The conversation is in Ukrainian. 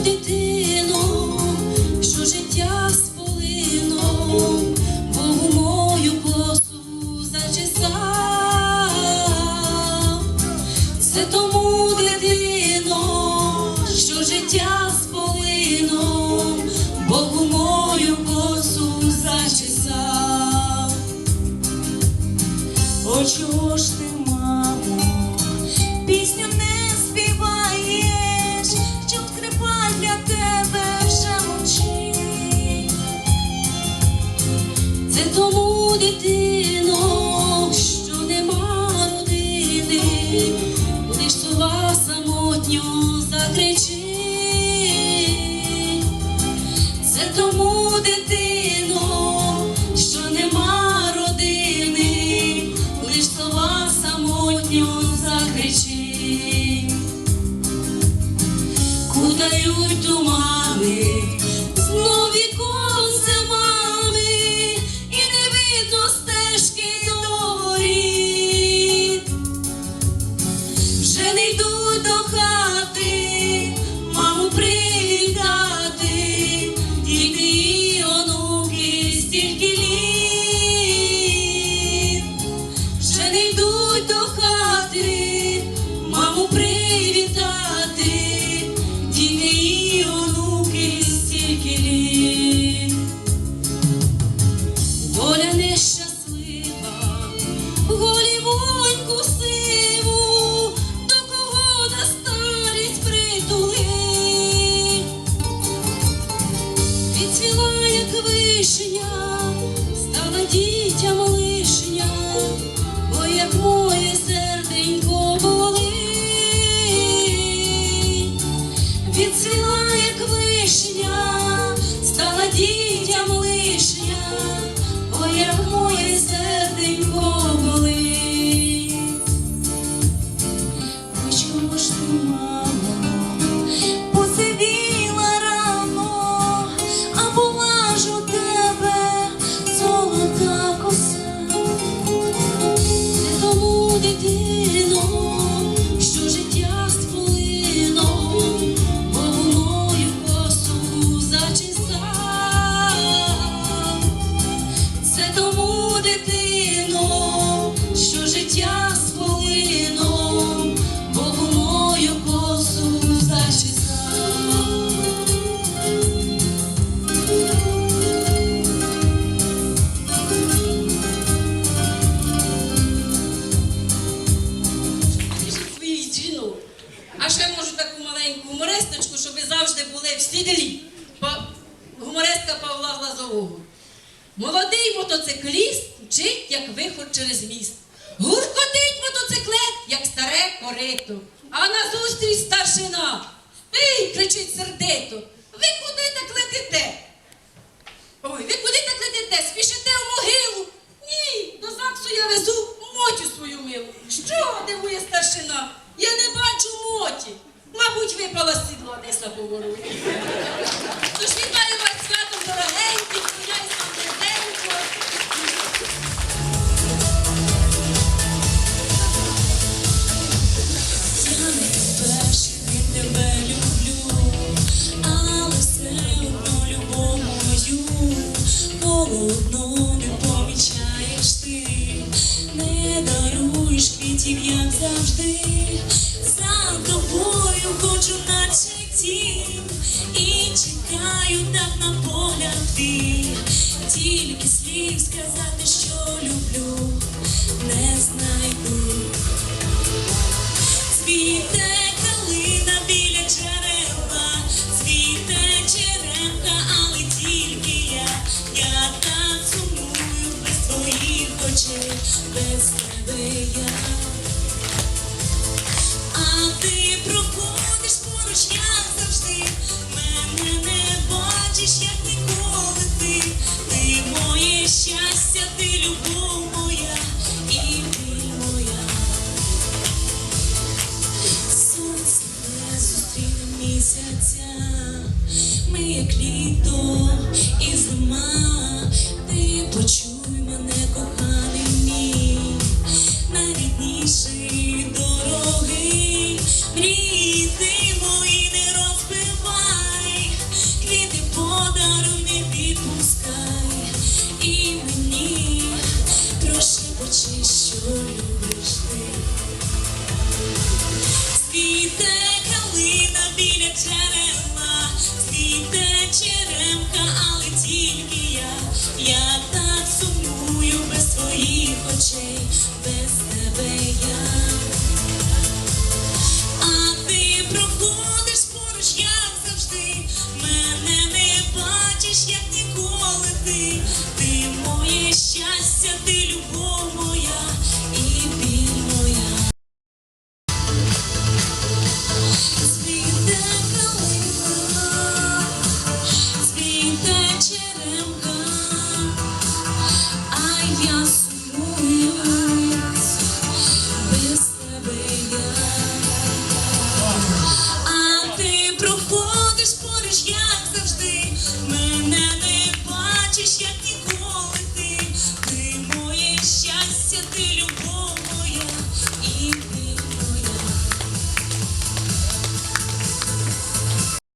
ту дитину, що життя сполино, Богу мою косу зачесав, це тому дитино, що життя сполино, Богу мою косу зачесав. О, чого ж? це тому дитино, що нема родини, будеш сова самотньо закричи. tocar. вчителі, гумористка Павла Глазового. Молодий мотоцикліст вчить, як виход через міст. Гуркотить мотоциклет, як старе корито. А назустріч старшина. Ей, кричить сердито. Ви куди так летите? Ой, ви куди так летите? Спішите в могилу. Ні, до ЗАГСу я везу моті свою милу. Що дивує старшина? Я не бачу моті. Мабуть, випала сідла десь на поворот. очей без тебе я. А ти проходиш поруч, як завжди, мене не бачиш, як ніколи ти, ти моє щастя, ти любов моя і ти моя. Сонце не зустріне місяця, ми як літо і зима.